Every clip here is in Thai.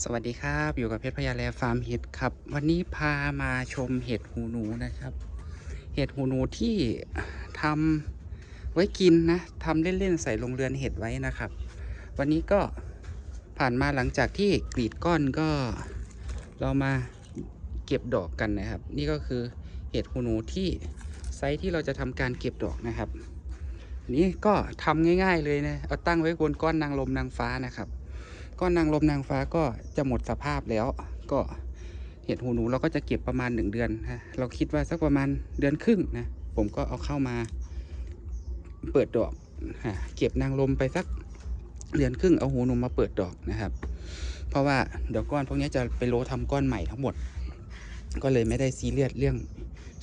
สวัสดีครับ อยู่กับเพชรพยาแลฟาร์มเห็ดครับ วันนี้พามาชมเห็ดหูหนูนะครับ เห็ดหูหนูที่ทำไว้กินนะทำเล่นๆใส่ลงเรือนเห็ดไว้นะครับ วันนี้ก็ผ่านมาหลังจากที่กรีดก้อนก็เรามาเก็บดอกกันนะครับ นี่ก็คือเห็ดหูหนูที่ไซส์ที่เราจะทำการเก็บดอกนะครับ นี้ก็ทำง่าย ๆเลยนะเอาตั้งไว้บนก้อนนางลมนางฟ้านะครับ ก้อนนางลมนางฟ้าก็จะหมดสภาพแล้ว ก็เห็ดหูหนูเราก็จะเก็บประมาณหนึ่งเดือนฮะเราคิดว่าสักประมาณเดือนครึ่งนะผมก็เอาเข้ามาเปิดดอกฮะเก็บนางลมไปสักเดือนครึ่งเอาหูหนูมาเปิดดอกนะครับ เพราะว่าเดี๋ยวก้อนพวกนี้จะไปโลทำก้อนใหม่ทั้งหมด ก็เลยไม่ได้ซีเรียสเรื่อง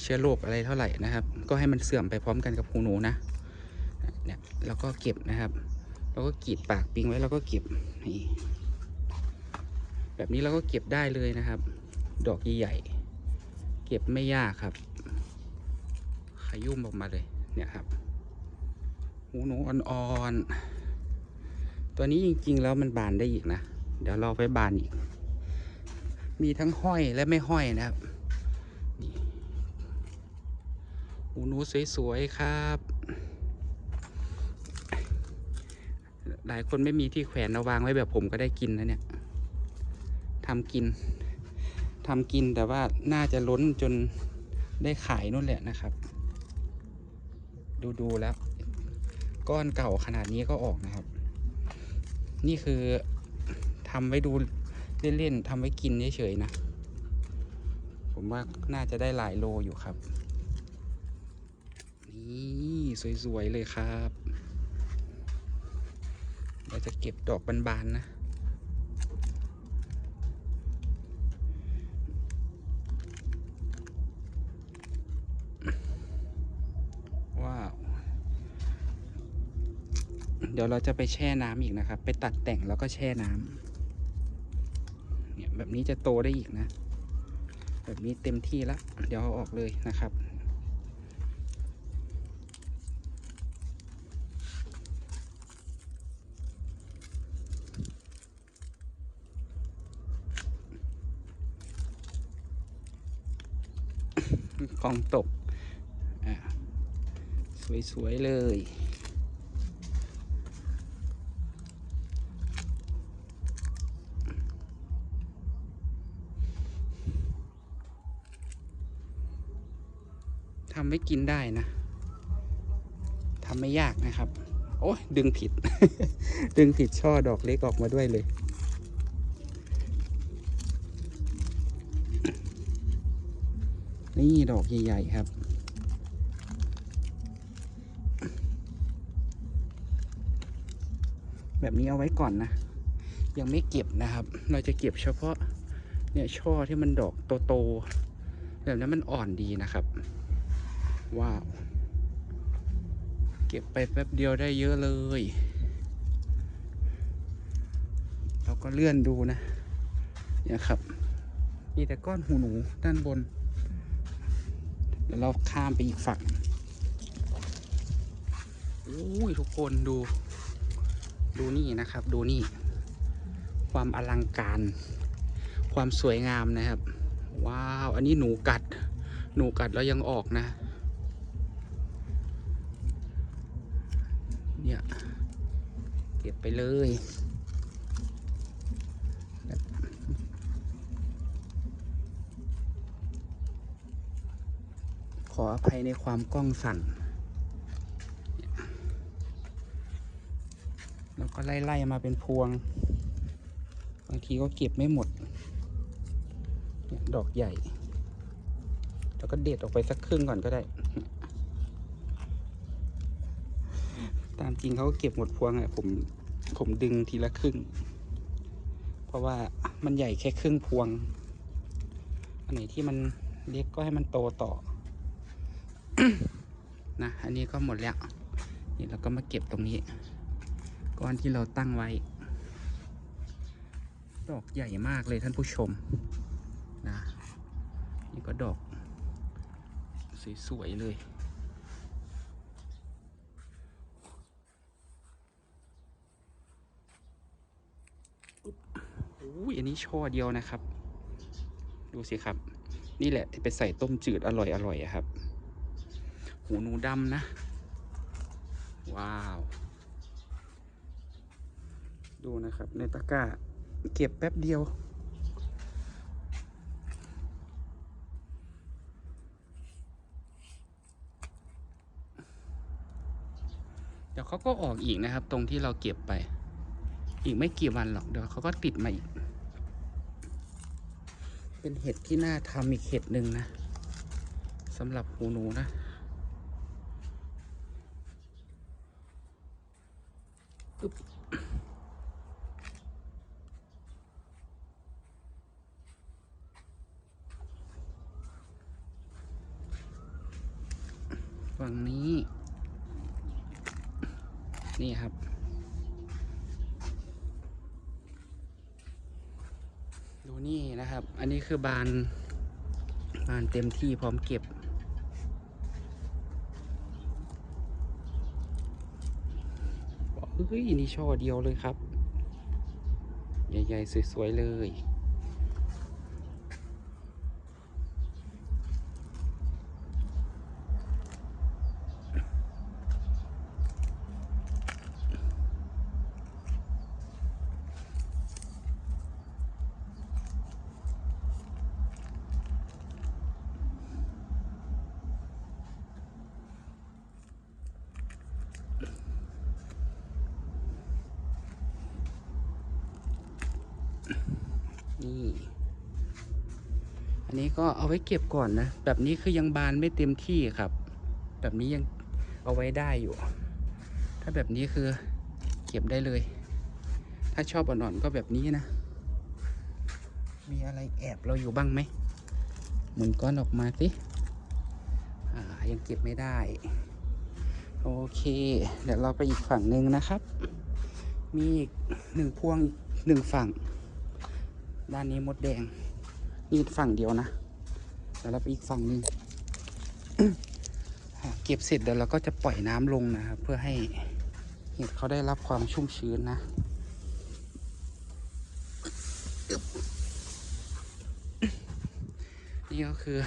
เชื้อโรคอะไรเท่าไหร่นะครับ ก็ให้มันเสื่อมไปพร้อมกันกับหูหนูนะเนี่ยแล้วก็เก็บนะครับ เราก็กรีดปากปิงไว้แล้วก็เก็บนี่แบบนี้เราก็เก็บได้เลยนะครับ ดอกใหญ่ๆเก็บไม่ยากครับ ขยุ่มออกมาเลยเนี่ยครับหูหนูอ่อนๆ ตัวนี้จริงๆแล้วมันบานได้อีกนะ เดี๋ยวเราไปบานอีก มีทั้งห้อยและไม่ห้อยนะครับ หูหนูสวยๆครับ หลายคนไม่มีที่แขวนเอาวางไว้แบบผมก็ได้กินนะเนี่ยทำกินทำกินแต่ว่าน่าจะล้นจนได้ขายนู่นแหละนะครับ ดูดูแล้ว ก้อนเก่าขนาดนี้ก็ออกนะครับ นี่คือทำไว้ดูเล่นๆทำไว้กินเฉยๆนะ ผมว่าน่าจะได้หลายโลอยู่ครับ นี่ สวยๆเลยครับ เราจะเก็บดอกบานๆนะ ว้าว เดี๋ยวเราจะไปแช่น้ำอีกนะครับ ไปตัดแต่งแล้วก็แช่น้ำเนี่ยแบบนี้จะโตได้อีกนะ แบบนี้เต็มที่แล้วเดี๋ยวเอาออกเลยนะครับ ก องตกอะสวย ๆ เลยทำไม่กินได้นะทำไม่ยากนะครับ โอ้ยดึงผิด ดึงผิดช่อดอกเล็กออกมาด้วยเลย นี่ดอกใหญ่ๆครับ แบบนี้เอาไว้ก่อนนะ ยังไม่เก็บนะครับ เราจะเก็บเฉพาะเนี่ยช่อที่มันดอกโตๆแบบนั้นมันอ่อนดีนะครับ ว้าว เก็บไปแป๊บเดียวได้เยอะเลย เราก็เลื่อนดูนะเนี่ยครับ มีแต่ก้อนหูหนูด้านบน เดี๋ยวเราข้ามไปอีกฝั่งอุ้ยทุกคนดู ดูนี่นะครับ ดูนี่ ความอลังการ ความสวยงามนะครับ ว้าว อันนี้หนูกัด หนูกัดแล้วยังออกนะ เนี่ย เก็บไปเลย ออภัยในความกล้องสั่น แล้วก็ไล่ๆมาเป็นพวง บางทีก็เก็บไม่หมด ดอกใหญ่ แล้วก็เด็ดออกไปสักครึ่งก่อนก็ได้ ตามจริงเขาก็เก็บหมดพวงอะผม ผมดึงทีละครึ่ง เพราะว่ามันใหญ่แค่ครึ่งพวง อันไหนที่มันเล็กก็ให้มันโตต่อ นะอันนี้ก็หมดแล้ว นี่เราก็มาเก็บตรงนี้ ก้อนที่เราตั้งไว้ ดอกใหญ่มากเลยท่านผู้ชมนะนี่ก็ดอก สวยๆเลยโอ้ยอันนี้ช่อเดียวนะครับ ดูสิครับ นี่แหละที่ไปใส่ต้มจืดอร่อยอร่อยอะครับ หูหนูดำนะ ว้าว ดูนะครับ ในตะกร้า เก็บแป๊บเดียว เดี๋ยวเขาก็ออกอีกนะครับ ตรงที่เราเก็บไป อีกไม่กี่วันหรอก เดี๋ยวเขาก็ติดมาอีก เป็นเห็ดที่น่าทำอีกเห็ดหนึ่งนะสำหรับหูหนูนะ อึ๊บ ฝั่งนี้ นี่ครับ ดูนี่นะครับ อันนี้คือบาน บานเต็มที่พร้อมเก็บ เฮ้ยนี่ช่อเดียวเลยครับ ใหญ่ๆ สวย ๆ เลย นี่ อันนี้ก็เอาไว้เก็บก่อนนะ แบบนี้คือยังบานไม่เต็มที่ครับ แบบนี้ยังเอาไว้ได้อยู่ ถ้าแบบนี้คือเก็บได้เลย ถ้าชอบอ่อนๆก็แบบนี้นะ มีอะไรแอบเราอยู่บ้างไหมหมุนก้อนออกมาสิอ่ายังเก็บไม่ได้ โอเค เดี๋ยวเราไปอีกฝั่งหนึ่งนะครับ มีอีกหนึ่งพวงหนึ่งฝั่ง ด้านนี้มดแดง นี่ฝั่งเดียวนะเดี๋ยวเราไปอีกฝั่งนึงเก็บเสร็จเดี๋ยวเราก็จะปล่อยน้ำลงนะครับเพื่อให้เห็ดเขาได้รับความชุ่มชื้นนะนี่ก็คือ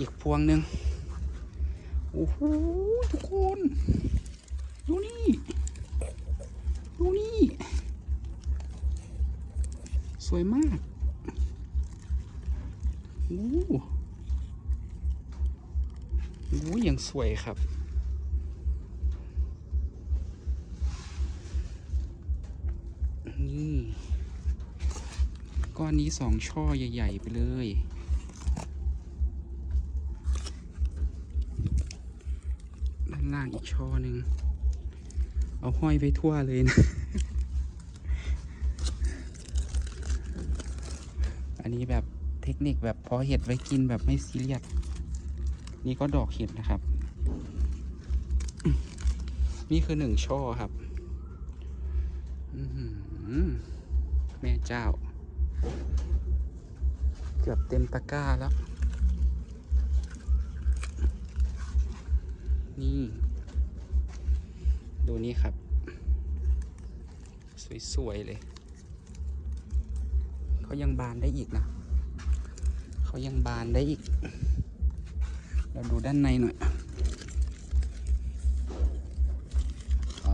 อีกพวงหนึ่งโอ้โหทุกคน ดูนี่ ดูนี่ สวยมาก อู้ยังสวยครับ นี่ ก้อนนี้สองช่อใหญ่ ๆ ไปเลย ด้านล่างอีกช่อหนึ่ง เอาห้อยไปทั่วเลยนะ อันนี้แบบ คนิคแบบเพาะเห็ดไว้กินแบบไม่ซีเรียส นี่ก็ดอกเห็ดนะครับ นี่คือหนึ่งช่อครับแม่เจ้า เกือบเต็มตะกร้าแล้ว นี่ ดูนี่ครับ สวย ๆ เลย เขายังบานได้อีกนะ เขายังบานได้อีก เราดูด้านในหน่อยอ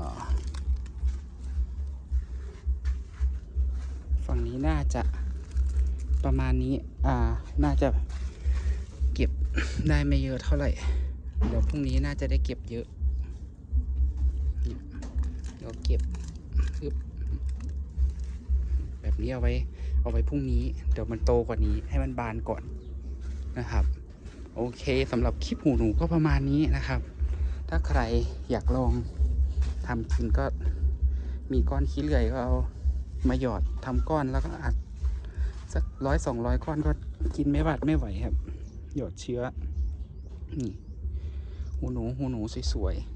ฝั่งนี้น่าจะประมาณนี้ อ่า น่าจะเก็บได้ไม่เยอะเท่าไหร่ เดี๋ยวพรุ่งนี้น่าจะได้เก็บเยอะเนี่ยเดี๋ยวเก็บแบบนี้เอาไว้ เอาไว้พรุ่งนี้ เดี๋ยวมันโตกว่านี้ให้มันบานก่อนนะครับ โอเคสำหรับคลิปหูหนูก็ประมาณนี้นะครับ ถ้าใครอยากลองทำกินก็มีก้อนขี้เลื่อยก็เอามาหยอดทำก้อนแล้วก็อัดสักร้อยสองร้อยก้อนก็กินไม่หวัดไม่ไหวครับ หยอดเชื้อนี่หูหนูหูหนูสวยๆ